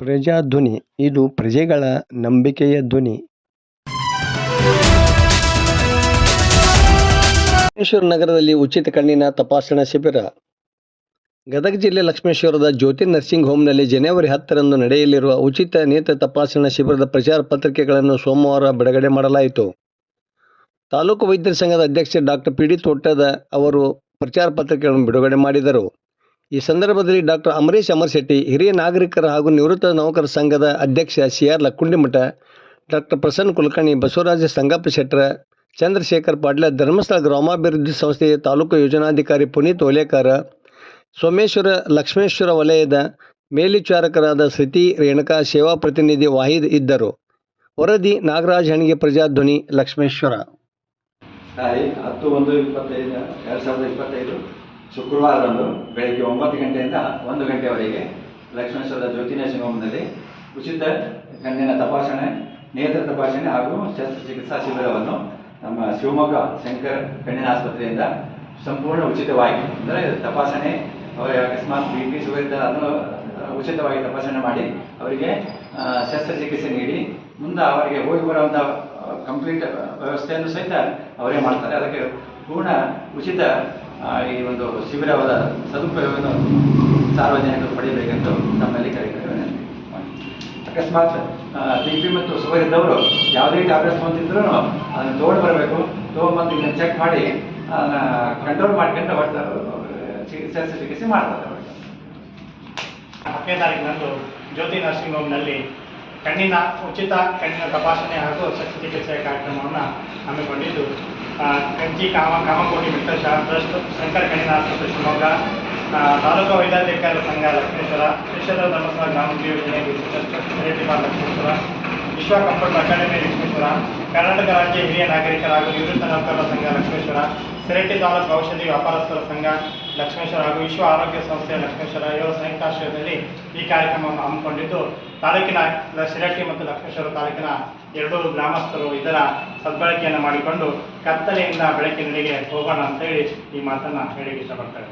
ಪ್ರಜಾಧ್ವನಿ, ಇದು ಪ್ರಜೆಗಳ ನಂಬಿಕೆಯ ಧ್ವನಿ. ಲಕ್ಷ್ಮೇಶ್ವರ ನಗರದಲ್ಲಿ ಉಚಿತ ಕಣ್ಣಿನ ತಪಾಸಣಾ ಶಿಬಿರ. ಗದಗ ಜಿಲ್ಲೆ ಲಕ್ಷ್ಮೇಶ್ವರದ ಜ್ಯೋತಿ ನರ್ಸಿಂಗ್ ಹೋಮ್ನಲ್ಲಿ ಜನವರಿ ಹತ್ತರಂದು ನಡೆಯಲಿರುವ ಉಚಿತ ನೇತ್ರ ತಪಾಸಣಾ ಶಿಬಿರದ ಪ್ರಚಾರ ಪತ್ರಿಕೆಗಳನ್ನು ಸೋಮವಾರ ಬಿಡುಗಡೆ ಮಾಡಲಾಯಿತು. ತಾಲೂಕು ವೈದ್ಯರ ಸಂಘದ ಅಧ್ಯಕ್ಷ ಡಾಕ್ಟರ್ ಪಿ ಡಿ ತೋಟದ ಅವರು ಪ್ರಚಾರ ಪತ್ರಿಕೆಗಳನ್ನು ಬಿಡುಗಡೆ ಮಾಡಿದರು. ಈ ಸಂದರ್ಭದಲ್ಲಿ ಡಾಕ್ಟರ್ ಅಮರೇಶ್ ಅಮರ್ಶೆಟ್ಟಿ ಹಿರಿಯ ನಾಗರಿಕರ ಹಾಗೂ ನಿವೃತ್ತ ನೌಕರ ಸಂಘದ ಅಧ್ಯಕ್ಷ C R Lakkundimath, doctor Prasanna Kulkarni, Basavaraja Sangappa Shettar Chandrashekhar Patil, Dharmasthala ಗ್ರಾಮಾಭಿವೃದ್ಧಿ ಸಂಸ್ಥೆಯ ತಾಲೂಕು ಯೋಜನಾಧಿಕಾರಿ ಪುನೀತ್ ಓಲೇಕಾರ ಸೋಮೇಶ್ವರ ಲಕ್ಷ್ಮೇಶ್ವರ ವಲಯದ ಮೇಲ್ವಿಚಾರಕರಾದ ಶ್ರುತಿ ರೇಣುಕಾ, ಸೇವಾ ಪ್ರತಿನಿಧಿ ವಾಹಿದ್ ಇದ್ದರು. ವರದಿ, ನಾಗರಾಜ್ ಹಣಿಗೆ ಪ್ರಜಾಧ್ವನಿ ಲಕ್ಷ್ಮೇಶ್ವರ. ಹತ್ತು ಒಂದು ಇಪ್ಪತ್ತೈದು, ಎರಡು ಸಾವಿರದ ಇಪ್ಪತ್ತೈದು. ಶುಕ್ರವಾರದಂದು ಬೆಳಗ್ಗೆ ಒಂಬತ್ತು ಗಂಟೆಯಿಂದ ಒಂದು ಗಂಟೆವರೆಗೆ ಲಕ್ಷ್ಮೇಶ್ವರದ ಜ್ಯೋತಿ ನರ್ಸಿಂಗ್ ಉಚಿತ ಕಣ್ಣಿನ ತಪಾಸಣೆ, ನೇತ್ರ ತಪಾಸಣೆ ಹಾಗೂ ಶಸ್ತ್ರಚಿಕಿತ್ಸಾ ಶಿಬಿರವನ್ನು ನಮ್ಮ ಶಿವಮೊಗ್ಗ ಶಂಕರ್ ಕಣ್ಣಿನ ಆಸ್ಪತ್ರೆಯಿಂದ ಸಂಪೂರ್ಣ ಉಚಿತವಾಗಿ, ಅಂದರೆ ತಪಾಸಣೆ, ಅವರ ಅಕಸ್ಮಾತ್ ಬಿ ಪಿ, ಶುಗರ್ ಇದ್ದ ಅದನ್ನು ಉಚಿತವಾಗಿ ತಪಾಸಣೆ ಮಾಡಿ ಅವರಿಗೆ ಶಸ್ತ್ರಚಿಕಿತ್ಸೆ ನೀಡಿ, ಮುಂದೆ ಅವರಿಗೆ ಹೋಗಿ ಬರುವಂಥ ಕಂಪ್ಲೀಟ್ ವ್ಯವಸ್ಥೆಯನ್ನು ಸಹಿತ ಅವರೇ ಮಾಡ್ತಾರೆ. ಅದಕ್ಕೆ ಪೂರ್ಣ ಉಚಿತ ಈ ಒಂದು ಶಿಬಿರವಾದ ಸದುಪಯೋಗವನ್ನು ಸಾರ್ವಜನಿಕರು ಪಡೆಯಬೇಕೆಂದು ನಮ್ಮಲ್ಲಿ ಕರೆಯುತ್ತೇವೆ ಅಕಸ್ಮಾತ್ ಬಿ ಪಿ ಮತ್ತು ಶುಗರ್ ಇದ್ದವರು ಯಾವುದೇ ಟ್ಯಾಬ್ಲೆಟ್ಸ್ ಬಂದಿದ್ರು ಅದನ್ನು ತೊಗೊಂಡು ಬರಬೇಕು ತೊಗೊಂಡ್ಬಂದು ಇದನ್ನು ಚೆಕ್ ಮಾಡಿ, ಅದನ್ನು ಕಂಟ್ರೋಲ್ ಮಾಡ್ಕೊಂಡು ಒಟ್ಟು ಚಿಕಿತ್ಸೆ ಚಿಕಿತ್ಸೆ ಮಾಡ್ತಾರೆ ಹತ್ತನೇ ತಾರೀಕಿನಂದು ಜ್ಯೋತಿ ನರ್ಸಿಂಗ್ ಹೋಮ್ನಲ್ಲಿ ಕಣ್ಣಿನ ಉಚಿತ ಕಣ್ಣಿನ ತಪಾಸಣೆ ಹಾಗೂ ಶಸ್ತ್ರಚಿಕಿತ್ಸೆ ಕಾರ್ಯಕ್ರಮವನ್ನು ಹಮ್ಮಿಕೊಂಡಿದ್ದು ಕಂಚಿ ಕಾಮ, ಕಾಮಕೋಟಿ ಮಿತ್ರ ಶಾ, ಟ್ರಸ್ಟ್, ಶಂಕರ ಕಣ್ಣಿನ ಆಸ್ಪತ್ರೆ ಶಿವಮೊಗ್ಗ ತಾಲೂಕು ವೈದ್ಯಾಧಿಕಾರಿ ಸಂಘ ಲಕ್ಷ್ಮೇಶ್ವರ ಶ್ರೀಶೈಲ ಧರ್ಮಸ್ಥಳ ಗ್ರಾಮ ಯೋಜನೆ ಟ್ರಸ್ಟ್ ಲಕ್ಷ್ಮೇಶ್ವರ ವಿಶ್ವ ಕಂಪ್ಯೂಟರ್ ಅಕಾಡೆಮಿ ಲಕ್ಷ್ಮೇಶ್ವರ ಕರ್ನಾಟಕ ರಾಜ್ಯ ಹಿರಿಯ ನಾಗರಿಕರ ಹಾಗೂ ನಿವೃತ್ತ ನೌಕರರ ಸಂಘ ಲಕ್ಷ್ಮೇಶ್ವರ ಸಿರಟ್ಟಿ ತಾಲೂಕು ಔಷಧಿ ವ್ಯಾಪಾರಸ್ಥರ ಸಂಘ ಲಕ್ಷ್ಮೇಶ್ವರ ಹಾಗೂ ವಿಶ್ವ ಆರೋಗ್ಯ ಸಂಸ್ಥೆ ಲಕ್ಷ್ಮೇಶ್ವರ ಇವರ ಸಂಯುಕ್ತಾಶ್ರಯದಲ್ಲಿ ಈ ಕಾರ್ಯಕ್ರಮವನ್ನು ಹಮ್ಮಿಕೊಂಡಿದ್ದು, ತಾಲೂಕಿನ ಸಿರಟ್ಟಿ ಮತ್ತು ಲಕ್ಷ್ಮೇಶ್ವರ ತಾಲೂಕಿನ ಎರಡೂ ಗ್ರಾಮಸ್ಥರು ಇದರ ಸದ್ಬಳಕೆಯನ್ನು ಮಾಡಿಕೊಂಡು ಕತ್ತಲೆಯಿಂದ ಬೆಳಕಿನಡೆಗೆ ಹೋಗೋಣ ಅಂತೇಳಿ ಈ ಮಾತನ್ನು ಹೇಳಿ ಇಷ್ಟಪಡ್ತಾರೆ